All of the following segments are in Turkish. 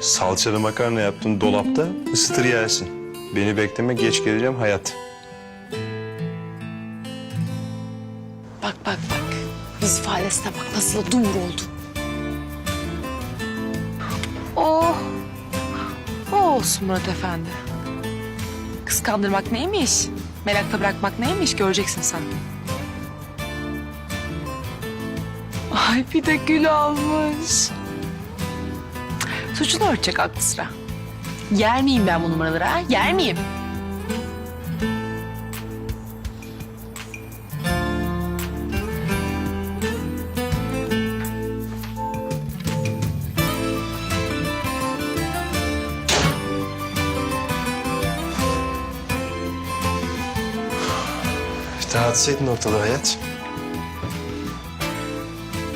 Salçalı makarna yaptın dolapta ısıtır yersin. Beni bekleme geç geleceğim hayat. Bak bak bak. Yüz ifadesine bak nasıl da dumur oldu. Oh. O olsun Murat Efendi. Kıskandırmak neymiş? Merakta bırakmak neymiş göreceksin sen. Ay bir de gül almış. Suçunu örtecek aklı sıra. Yer miyim ben bu numaraları ha? Yer miyim? Dağıtsaydın ortalığı hayat.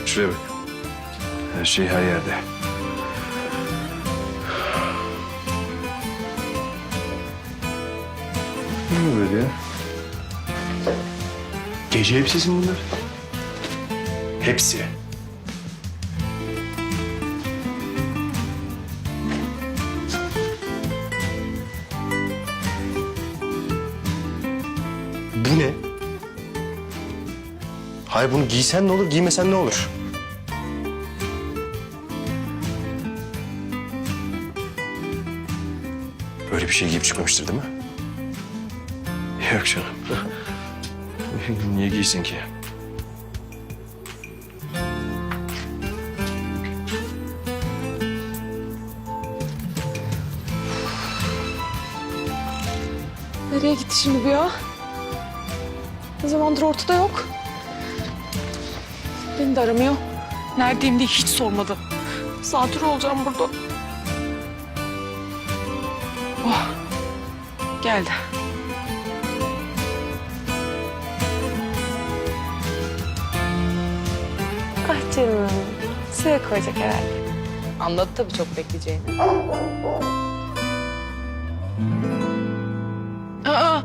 Şuraya bak. Her şey her yerde. Ne böyle ya? Gece elbisesi mi bunlar? Hepsi. Bu ne? Hayır bunu giysen ne olur, giymesen ne olur? Böyle bir şey giyip çıkmamıştır değil mi? Yok canım. Niye giysin ki? Nereye gitti şimdi bu ya? Ne zamandır ortada yok. Beni de aramıyor. Neredeyim diye hiç sormadı. Zatür olacağım burada. Geldi. Ah canım. Suya koyacak herhalde. Anladı tabii çok bekleyeceğini. Aa!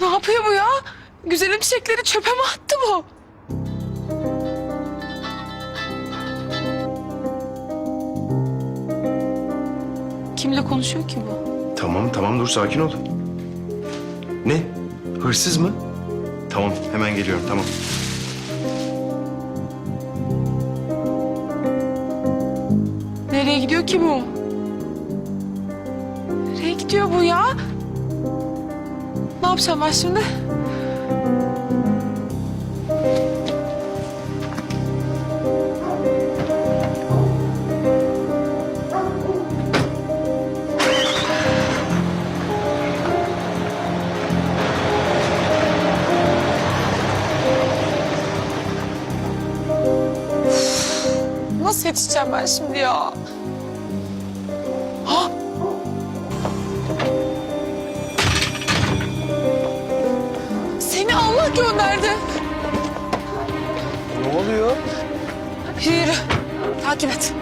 Ne yapıyor bu ya? Güzelim çiçekleri çöpe mi attı bu? Kimle konuşuyor ki bu? Tamam tamam dur sakin ol. Ne? Hırsız mı? Tamam hemen geliyorum tamam. Nereye gidiyor ki bu? Nereye gidiyor bu ya? Ne yapacağım ben şimdi? Nasıl yetişeceğim ben şimdi ya? Ha! Seni Allah gönderdi. Ne oluyor? Yürü. Takip et.